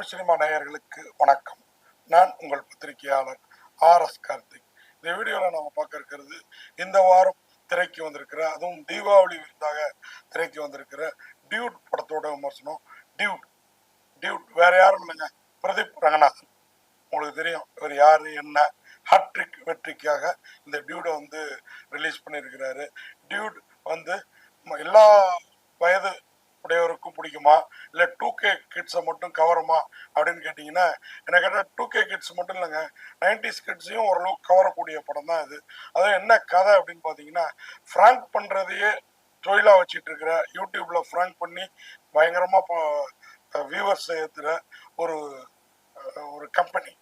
Tamil cinema நேயர்களுக்கு வணக்கம். நான் உங்கள் பத்திரிகையாளர் ஆர் எஸ் கார்த்திக். இந்த வீடியோவில் நம்ம பார்க்க இருக்கிறது இந்த வாரம் திரைக்கு வந்திருக்கிற அதுவும் தீபாவளி விருந்தாக திரைக்கு வந்திருக்கிற டியூட் படத்தோட விமர்சனம். டியூட் டியூட் வேற யாரும் இல்லைங்க. பிரதீப் ரங்கநாதன். உங்களுக்கு தெரியும் இவர் யார் என்ன ஹாட்ரிக் வெற்றிக்காக இந்த டியூடை வந்து ரிலீஸ் பண்ணியிருக்கிறாரு. டியூட் வந்து எல்லா பிடிக்குமா? இல்லை டூ கே கிட்ஸை மட்டும் கவருமா? அப்படின்னு கேட்டிங்கன்னா எனக்கு கேட்டால் டூ கே கிட்ஸ் மட்டும் இல்லைங்க. நைன்டிஸ் கிட்ஸையும் ஓரளவுக்கு கவரக்கூடிய படம் தான் இது. அதான் என்ன கதை அப்படின்னு பார்த்தீங்கன்னா ஃப்ராங்க் பண்ணுறதையே தொழிலாக வச்சுட்டு இருக்கிற யூடியூப்பில் ஃப்ராங்க் பண்ணி பயங்கரமாக வியூவர்ஸ் ஏற்றுகிற ஒரு ஒரு கம்பெனி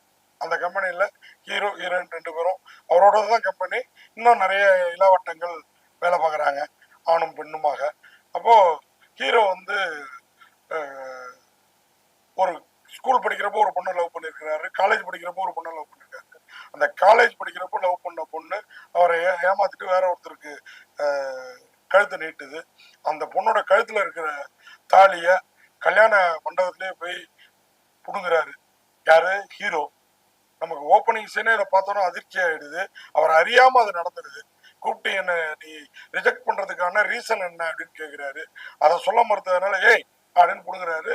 அந்த கம்பெனியில் ஹீரோ ஹீரோயின் ரெண்டு பேரும். அவரோட தான் கம்பெனி இன்னும் நிறைய இளவட்டங்கள் வேலை பார்க்குறாங்க ஆணும் பெண்ணுமாக. அப்போது ஹீரோ வந்து ஒரு ஸ்கூல் படிக்கிறப்போ ஒரு பொண்ணை லவ் பண்ணியிருக்கிறாரு காலேஜ் படிக்கிறப்போ ஒரு பொண்ணை லவ் பண்ணியிருக்காரு அந்த காலேஜ் படிக்கிறப்போ லவ் பண்ண பொண்ணு அவரை ஏ ஏமாத்திட்டு வேற ஒருத்தருக்கு கழுத்தை நீட்டுது. அந்த பொண்ணோட கழுத்தில் இருக்கிற தாலியை கல்யாண மண்டபத்திலே போய் புடுங்குறாரு. யாரு? ஹீரோ. நமக்கு ஓப்பனிங் சீனே இதை பார்த்தோன்னா அதிர்ச்சி ஆயிடுது அவர் அறியாமல் அது நடந்துடுது. கூப்பிட்டு என்ன நீ ரிஜெக்ட் பண்றதுக்கான ரீசன் என்ன அப்படின்னு கேட்கிறாரு அதை சொல்ல மறுத்ததுனால ஏய் அப்படின்னு கொடுக்குறாரு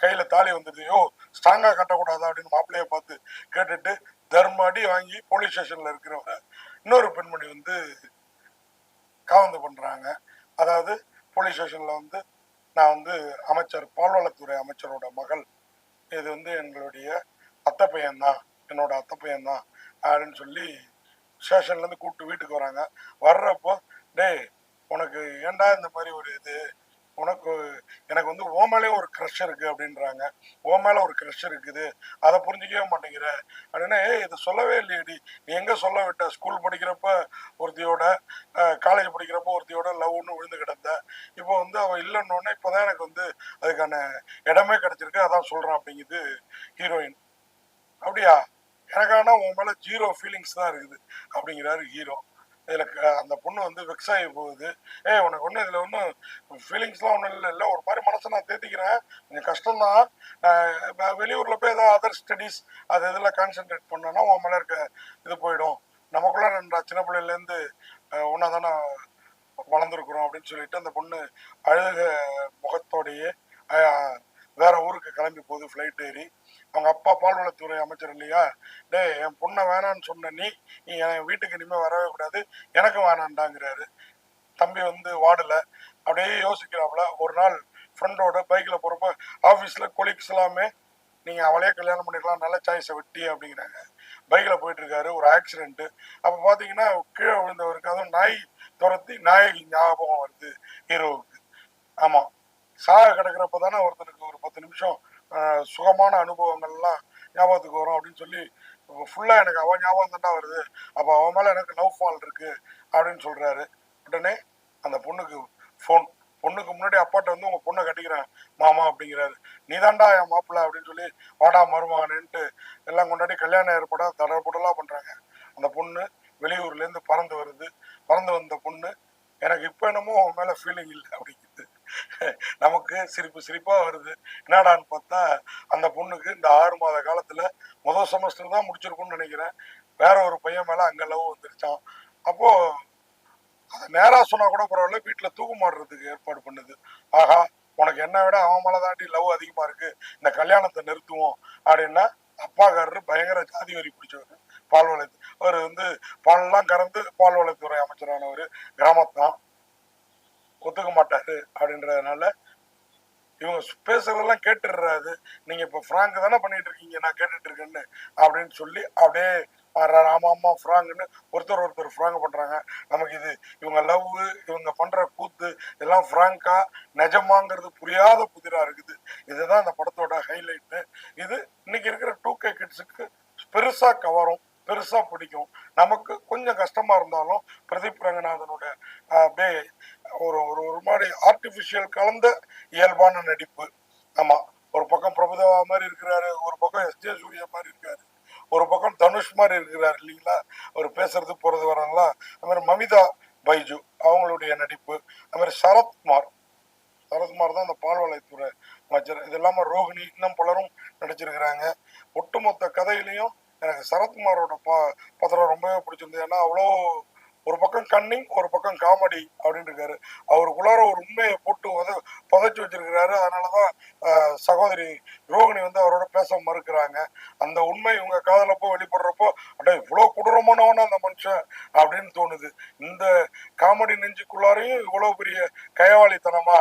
கையில தாலி வந்துடுது யோ ஸ்ட்ராங்கா கட்டக்கூடாதா? அப்படின்னு மாப்பிள்ளைய பார்த்து கேட்டுட்டு தர்மாடி வாங்கி போலீஸ் ஸ்டேஷன்ல இருக்கிறவங்க. இன்னொரு பெண்மணி வந்து காவந்து பண்றாங்க. அதாவது போலீஸ் ஸ்டேஷன்ல வந்து நான் வந்து அமைச்சர் பால்வளத்துறை அமைச்சரோட மகள். இது வந்து எங்களுடைய அத்தை பையன்தான். என்னோட அத்தை பையன்தான். அப்படின்னு சொல்லி ஸ்டேஷன்லேருந்து கூப்பிட்டு வீட்டுக்கு வராங்க. வர்றப்போ டேய் உனக்கு ஏண்டா இந்த மாதிரி ஒரு இது? உனக்கு எனக்கு வந்து ஓ மேலே ஒரு க்ரஷ் இருக்குது அப்படின்றாங்க. ஓ மேலே ஒரு க்ரஷ் இருக்குது. அதை புரிஞ்சிக்கவே மாட்டேங்கிற. அப்படின்னா ஏய் இதை சொல்லவே இல்லையடி. நீ எங்கே சொல்ல விட்ட? ஸ்கூல் படிக்கிறப்ப ஒருத்தியோட காலேஜ் படிக்கிறப்போ ஒருத்தியோட லவ்னு விழுந்து கிடந்த. இப்போ வந்து அவ இல்லைன்னொன்னே இப்போதான் எனக்கு வந்து அதுக்கான இடமே கிடச்சிருக்கு. அதான் சொல்கிறான் அப்படிங்குது ஹீரோயின் அப்படியா? எனக்கான உன் மேல ஜீரோ ஃபீலிங்ஸ் தான் இருக்குது அப்படிங்கிறாரு ஹீரோ இதுல க- அந்த பொண்ணு வந்து வெக்ஸ் ஆகி போகுது. ஏ உனக்கு ஒன்றும் இதுல ஒன்றும் ஃபீலிங்ஸ்லாம் ஒன்றும் இல்லை இல்லை ஒரு மாதிரி மனசை நான் தேத்திக்கிறேன். கொஞ்சம் கஷ்டம்தான். அஹ் வெளியூர்ல போய் ஏதாவது அதர் ஸ்டடீஸ் அது இதில் கான்சென்ட்ரேட் பண்ணோன்னா உன் மேல இருக்க இது போயிடும். நமக்குள்ள ரெண்டு சின்ன பிள்ளையிலேருந்து ஒன்றா தானே வளர்ந்துருக்குறோம் அப்படின்னு சொல்லிட்டு அந்த பொண்ணு அழுக முகத்தோடையே வேற ஊருக்கு கிளம்பி போகுது ஃப்ளைட் ஏறி. அவங்க அப்பா பால்வளத்துறை அமைச்சர் இல்லையா? டேய் என் பொண்ணை வேணான்னு சொன்ன நீ நீ என் வீட்டுக்கு இனிமேல் வரவே கூடாது எனக்கும் வேணான்டாங்கிறாரு தம்பி வந்து வாடலை. அப்படியே யோசிக்கிறாப்புல ஒரு நாள் ஃப்ரெண்டோட பைக்கில் போகிறப்ப ஆஃபீஸில் கொலிக்ஸ் எல்லாமே நீங்கள் அவளையே கல்யாணம் பண்ணிக்கலாம் நல்ல சாய்ஸை வெட்டி அப்படிங்கிறாங்க. பைக்கில் போயிட்டு இருக்காரு ஒரு ஆக்சிடென்ட்டு அப்போ பார்த்தீங்கன்னா கீழே விழுந்தவருக்கு அதுவும் நாய் துரத்தி நாயகி ஞாபகம் வருது ஹீரோவுக்கு. ஆமாம் சாக கிடக்கிறப்ப தானே ஒருத்தனுக்கு ஒரு பத்து நிமிஷம் சுகமான அனுபவங்கள்லாம் ஞாபகத்துக்கு வரும் அப்படின்னு சொல்லி ஃபுல்லாக எனக்கு அவன் ஞாபகம் தாண்டா வருது. அப்போ அவன் மேலே எனக்கு லவ் ஃபால் இருக்கு அப்படின்னு சொல்கிறாரு உடனே அந்த பொண்ணுக்கு ஃபோன் பொண்ணுக்கு முன்னாடி அப்பாட்ட வந்து உங்கள் பொண்ணை கட்டிக்கிறேன் மாமா அப்படிங்கிறாரு. நீதாண்டா என் மாப்பிள்ள அப்படின்னு சொல்லி வாடா மருமகனேன்ட்டு எல்லாம் கொண்டாடி கல்யாணம் ஏற்பட தடப்படலாம் பண்ணுறாங்க அந்த பொண்ணு வெளியூர்லேருந்து பறந்து வருது. பறந்து வந்த பொண்ணு எனக்கு இப்போ என்னமோ உன் மேலே ஃபீலிங் இல்லை அப்படிங்குது நமக்கு சிரிப்பு சிரிப்பாக வருது. என்னடான்னு பார்த்தா அந்த பொண்ணுக்கு இந்த ஆறு மாத காலத்தில் முதல் செமஸ்டர் தான் முடிச்சிருக்கும்னு நினைக்கிறேன். வேற ஒரு பையன் மேலே அங்கே லவ் வந்துருச்சான் அப்போது அதை நேராக சொன்னால் கூட பரவாயில்ல வீட்டில் தூக்கு மாடுறதுக்கு ஏற்பாடு பண்ணுது. ஆஹா உனக்கு என்ன விட அவன் மேலே தாண்டி லவ் அதிகமாக இருக்கு. இந்த கல்யாணத்தை நிறுத்துவோம் அப்படின்னா அப்பாக்காரரு பயங்கர ஜாதி வரி பிடிச்சவர் பால்வளத்து. அவர் வந்து பால்லாம் கறந்து பால்வளத்துறை அமைச்சரானவர் கிராமத்தான். ஒத்துக்க மாட்டாரு அப்படின்றதுனால இவங்க பேசுறதெல்லாம் கேட்டுடுறாரு. நீங்க இப்ப ஃப்ராங்க் தானே பண்ணிட்டு இருக்கீங்க நான் கேட்டுட்டு இருக்கேன்னு அப்படின்னு சொல்லி அப்படியே வர்றாரு, ஆமா ஆமா ஃப்ராங்குன்னு ஒருத்தர் ஒருத்தர் ஃப்ராங்க் பண்றாங்க. நமக்கு இது இவங்க லவ் இவங்க பண்ற கூத்து இதெல்லாம் ஃப்ராங்கா நிஜமாங்கிறது புரியாத புதிரா இருக்குது. இதுதான் இந்த படத்தோட ஹைலைட்டு இது இன்னைக்கு இருக்கிற டூ கே கிட்ஸுக்கு பெருசா கவரும். பெருசாக பிடிக்கும். நமக்கு கொஞ்சம் கஷ்டமாக இருந்தாலும் பிரதீப் ரங்கநாதனோட அப்படியே ஒரு ஒரு ஒரு மாதிரி ஆர்டிஃபிஷியல் கலந்த இயல்பான நடிப்பு. ஆமாம் ஒரு பக்கம் பிரபுதேவா மாதிரி இருக்கிறாரு ஒரு பக்கம் எஸ். ஜே. சூர்யா மாதிரி இருக்காரு. ஒரு பக்கம் தனுஷ் மாதிரி இருக்கிறார் இல்லைங்களா? அவர் பேசுறது போகிறது வரலாம் அது மாதிரி மமிதா பைஜு அவங்களுடைய நடிப்பு. அது மாதிரி சரத்குமார். சரத்குமார் தான் அந்த பால்வளைத்துறை அமைச்சர். இது இல்லாமல் ரோஹிணி இன்னும் பலரும் நடிச்சிருக்கிறாங்க. ஒட்டுமொத்த கதையிலையும் எனக்கு சரத்குமாரோட பா பத்திரம் ரொம்பவே பிடிச்சிருந்தது. ஏன்னா அவ்வளோ ஒரு பக்கம் கன்னிங் ஒரு பக்கம் காமெடி அப்படின்னு இருக்காரு. அவருக்குள்ளார ஒரு உண்மையை போட்டு உத புதைச்சி வச்சிருக்கிறாரு. அதனாலதான் தான் சகோதரி ரோகிணி வந்து அவரோட பேச மறுக்கிறாங்க. அந்த உண்மை இவங்க காதலப்போ வெளிப்படுறப்போ அட இவ்வளோ கொடூரமானவனா அந்த மனுஷன் அப்படின்னு தோணுது. இந்த காமெடி நெஞ்சுக்குள்ளாரையும் இவ்வளோ பெரிய கயவாளித்தனமா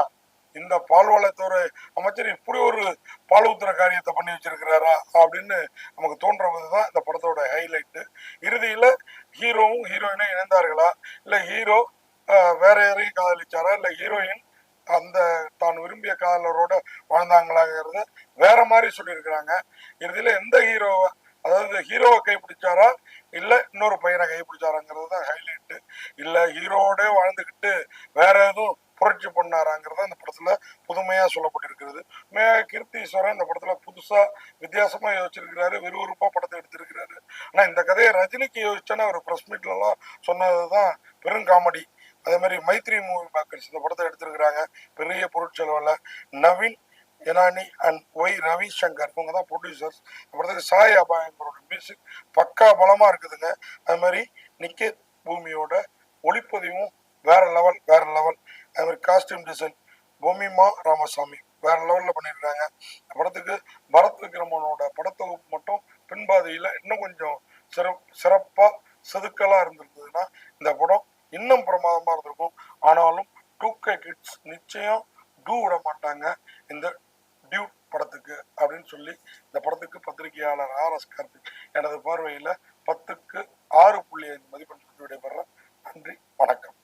இந்த பால்வளத்துறை அமைச்சர் இப்படி ஒரு பால் ஊத்துற காரியத்தை பண்ணி வச்சிருக்கிறாரா அப்படின்னு நமக்கு தோன்றவது தான் இந்த படத்தோட ஹைலைட்டு இறுதியில ஹீரோவும் ஹீரோயினும் இணைந்தார்களா? இல்ல ஹீரோ வேற யாரையும் காதலிச்சாரா? இல்ல ஹீரோயின் அந்த தான் விரும்பிய காதலரோட வாழ்ந்தாங்களாங்கிறத வேற மாதிரி சொல்லியிருக்கிறாங்க. இறுதியில எந்த ஹீரோவை அதாவது ஹீரோவை கைப்பிடிச்சாரா? இல்ல இன்னொரு பையனை கைப்பிடிச்சாராங்கிறது தான் ஹைலைட்டு இல்ல ஹீரோவோட வாழ்ந்துக்கிட்டு வேற எதுவும் புரட்சி பண்ணாராங்கிறத அந்த படத்துல புதுமையா சொல்லப்பட்டிருக்கிறது. மே கீர்த்தீஸ்வரன் இந்த படத்துல புதுசா வித்தியாசமா யோசிச்சிருக்கிறாரு விறுவிறுப்பா படத்தை எடுத்திருக்கிறாரு. ஆனா இந்த கதையை ரஜினிக்கு யோசிச்சேன்னு அவர் பிரஸ் மீட்லாம் சொன்னது சொன்னதுதான் பெரும் காமெடி. அதே மாதிரி மைத்ரி மூவி மேக்கர்ஸ் இந்த படத்தை எடுத்திருக்கிறாங்க. பெரிய பொருட்செலவில் நவீன் எனானி அண்ட் ஒய் ரவிசங்கர். இவங்க தான் ப்ரொடியூசர்ஸ் இந்த படத்துக்கு சாய் அபாயங்கரோட மியூசிக் பக்கா பலமாக இருக்குதுங்க. அது மாதிரி நிக்கேத் பூமியோட ஒளிப்பதிவும் வேற லெவல் வேற லெவல் அது மாதிரி காஸ்டியூம் டிசைன் பூமிமா ராமசாமி. வேற லெவலில் பண்ணியிருக்காங்க இந்த படத்துக்கு பரத் விக்ரமனோட படத்தொகுப்பு மட்டும் பின்பாதையில் இன்னும் கொஞ்சம் சிறப் சிறப்பாக செதுக்கலாக இருந்திருந்ததுன்னா இந்த படம் இன்னும் பிரமாதமாக இருந்திருக்கும். ஆனாலும் டூ கே கிட்ஸ் நிச்சயம் டூ விட மாட்டாங்க இந்த டியூட் படத்துக்கு அப்படின்னு சொல்லி இந்த படத்துக்கு பத்திரிகையாளர் ஆர் எஸ் கார்த்திக் எனது பார்வையில் பத்துக்கு ஆறு புள்ளி ஐந்து மதிப்பெண் விடைபெறேன் நன்றி வணக்கம்.